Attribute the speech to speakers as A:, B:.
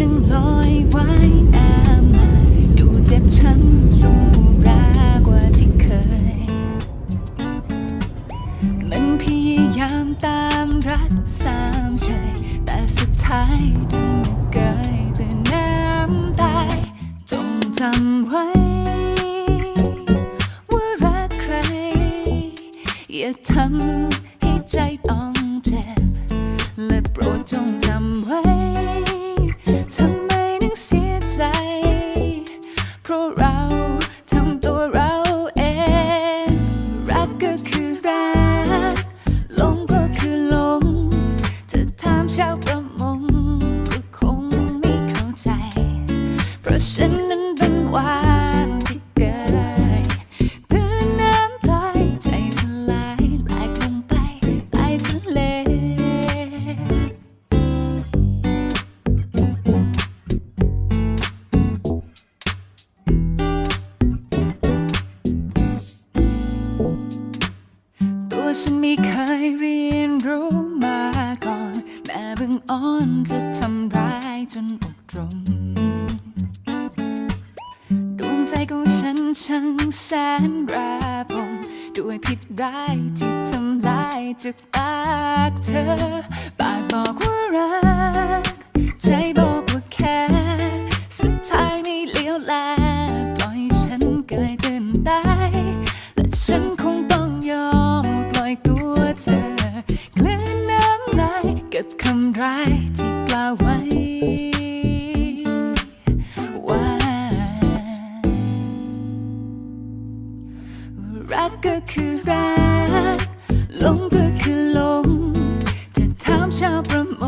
A: นั้นลอยว่ายน้ำมาดูเจ็บช้ำสูงรากว่าที่เคย มันพยายามตามรักสามเฉแต่สุดท้ายดูเกยแต่น้ำตาจงจำไว้ ว่ารักใคร อย่าทำให้ใจต้องเจ็บและโปรดจงจำ ราะฉันนั้นเป็นวานที่เกิดเพื่อน้ำตายใจสลายไหลลงไปใต้ทะเลตัวฉันไม่เคยเรียนรู้มาก่อนแม่เพิ่งอ่อนจะทำร้ายจนอกตรมดวง ของฉันช่างแสนระบมด้วยพิษร้ายที่ทำลายจากปากเธอ ปากบอกว่ารัก ใจบอกว่าแค่ สุดท้ายไม่เลี้ยวแล ปล่อยฉันเกยตื่นตายและฉันคงต้องยอมปล่อยตัวเธอคลื่นน้ำลายกับคำร้ายที่กล่าวไว้ รักก็คือรัก ลงก็คือลง จะถามชาวประมง